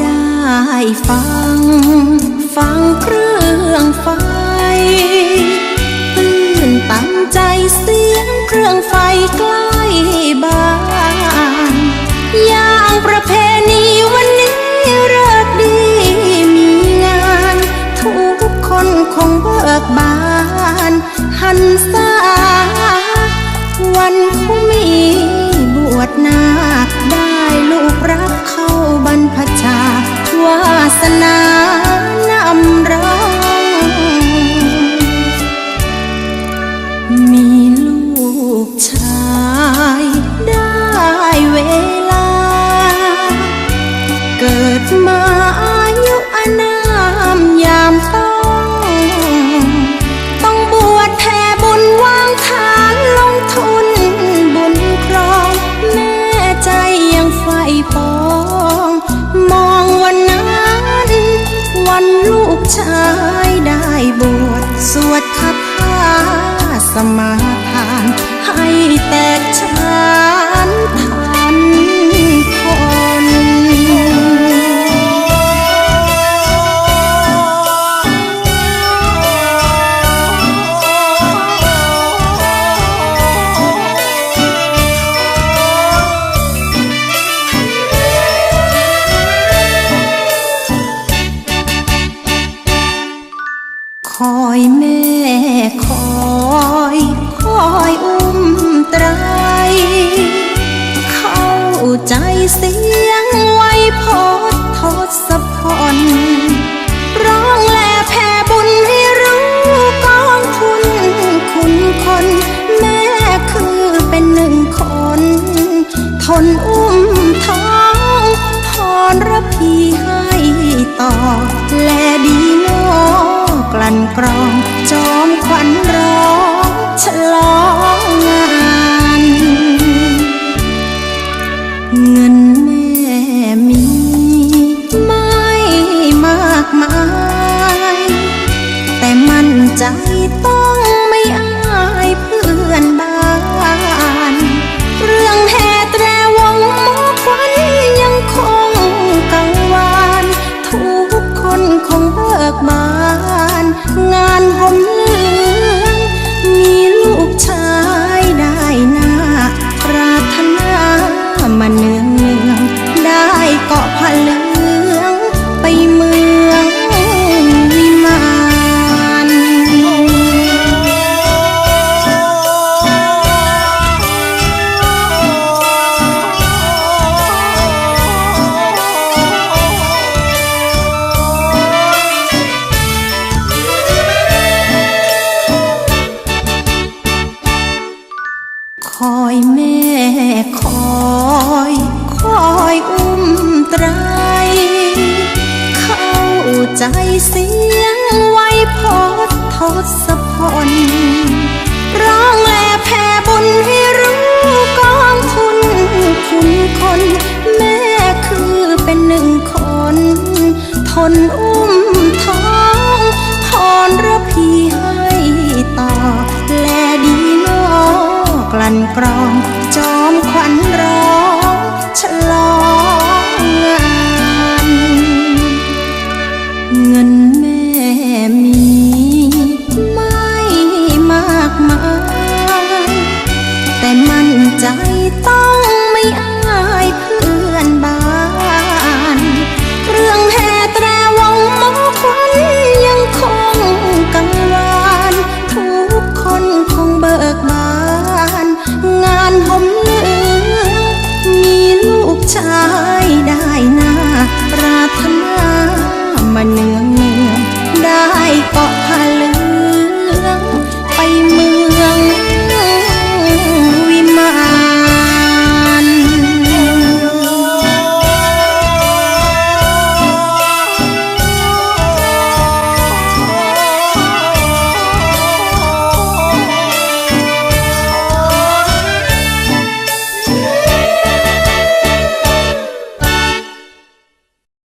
ได้ฟัง ฟังเครื่องไฟ ตื่นตันใจเสียง มีลูกชายได้เวลา เกิดมาอายุอานามยามต้อง ต้องบวชแผ่บุญวางฐานลงทุนบุญครอง แม่ใจยังไฟปอง มองวันนั้น วันลูกชายได้บวชสวด สมาทานให้แตกฉา อยแม่คอยคอยอุ้มไตร เข้าใจเสียงไวพดทศพรร้องแลแผ่บุญให้รู้กองทุนคุณคน แม่คือเป็นหนึ่งคน ทนอุ้มท้องทอนระพีให้ต่อ แลดีนก ใจต้องไม่อายเพื่อนบ้าน เรื่องแห่แตรวงหมอควันยังคงกังวาน ทุกคนคงเบิกบาน งานห่ม คอยคอยอุ้มไตร เข้าใจเสียงไวยพดทศพลร้องแลแผ่บุญให้รู้กองทุนคุณคน แม่คือเป็นหนึ่งคน ทนอุ